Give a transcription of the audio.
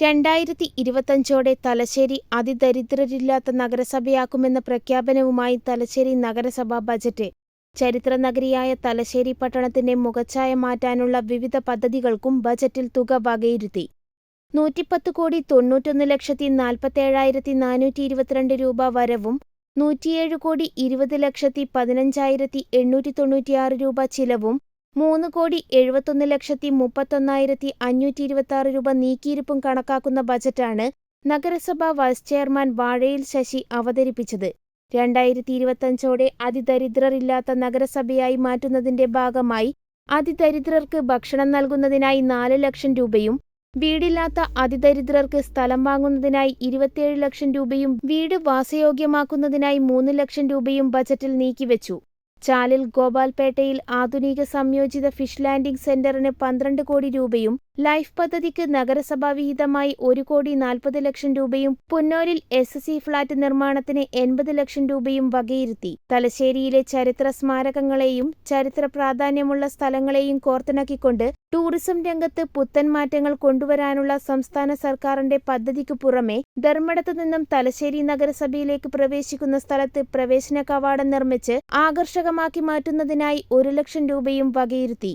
രണ്ടായിരത്തി ഇരുപത്തഞ്ചോടെ തലശ്ശേരി അതിദരിദ്രരില്ലാത്ത നഗരസഭയാക്കുമെന്ന പ്രഖ്യാപനവുമായി തലശ്ശേരി നഗരസഭാ ബജറ്റ്. ചരിത്ര നഗരിയായ തലശ്ശേരി പട്ടണത്തിന്റെ മുഖച്ഛായ മാറ്റാനുള്ള വിവിധ പദ്ധതികൾക്കും ബജറ്റിൽ തുക വകയിരുത്തി. നൂറ്റിപ്പത്ത് കോടി തൊണ്ണൂറ്റൊന്ന് ലക്ഷത്തി നാൽപ്പത്തേഴായിരത്തി നാനൂറ്റി ഇരുപത്തിരണ്ട് രൂപ വരവും നൂറ്റിയേഴ് കോടി ഇരുപത് ലക്ഷത്തി പതിനഞ്ചായിരത്തി എണ്ണൂറ്റി തൊണ്ണൂറ്റിയാറ് രൂപ ചിലവും മൂന്ന് കോടി എഴുപത്തൊന്ന് ലക്ഷത്തി മുപ്പത്തൊന്നായിരത്തി അഞ്ഞൂറ്റി ഇരുപത്തിയാറ് രൂപ നീക്കിയിരിപ്പും കണക്കാക്കുന്ന ബജറ്റാണ് നഗരസഭാ വൈസ് ചെയർമാൻ വാഴയിൽ ശശി അവതരിപ്പിച്ചത്. രണ്ടായിരത്തി ഇരുപത്തഞ്ചോടെ അതിദരിദ്രരില്ലാത്ത നഗരസഭയായി മാറ്റുന്നതിന്റെ ഭാഗമായി അതിദരിദ്രർക്ക് ഭക്ഷണം നൽകുന്നതിനായി നാല് ലക്ഷം രൂപയും വീടില്ലാത്ത അതിദരിദ്രർക്ക് സ്ഥലം വാങ്ങുന്നതിനായി ഇരുപത്തിയേഴ് ലക്ഷം രൂപയും വീട് വാസയോഗ്യമാക്കുന്നതിനായി മൂന്ന് ലക്ഷം രൂപയും ബജറ്റിൽ നീക്കിവെച്ചു. ചാലിൽ ഗോപാൽപേട്ടയിൽ ആധുനിക സംയോജിത ഫിഷ് ലാൻഡിംഗ് സെന്ററിന് പന്ത്രണ്ട് കോടി രൂപയും ലൈഫ് പദ്ധതിക്ക് നഗരസഭാ വിഹിതമായി ഒരു കോടി നാൽപ്പത് ലക്ഷം രൂപയും പുന്നോരിൽ എസ് സി ഫ്ളാറ്റ് നിർമ്മാണത്തിന് എൺപത് ലക്ഷം രൂപയും വകയിരുത്തി. തലശ്ശേരിയിലെ ചരിത്ര സ്മാരകങ്ങളെയും ചരിത്ര പ്രാധാന്യമുള്ള സ്ഥലങ്ങളെയും കോർത്തിണക്കിക്കൊണ്ട് ടൂറിസം രംഗത്ത് പുത്തൻ മാറ്റങ്ങൾ കൊണ്ടുവരാനുള്ള സംസ്ഥാന സർക്കാരിന്റെ പദ്ധതിക്കു പുറമെ ധർമ്മടത്തു നിന്നും തലശ്ശേരി നഗരസഭയിലേക്ക് പ്രവേശിക്കുന്ന സ്ഥലത്ത് പ്രവേശന കവാടം നിർമ്മിച്ച് ആകർഷകമാക്കി മാറ്റുന്നതിനായി ഒരു ലക്ഷം രൂപയും വകയിരുത്തി.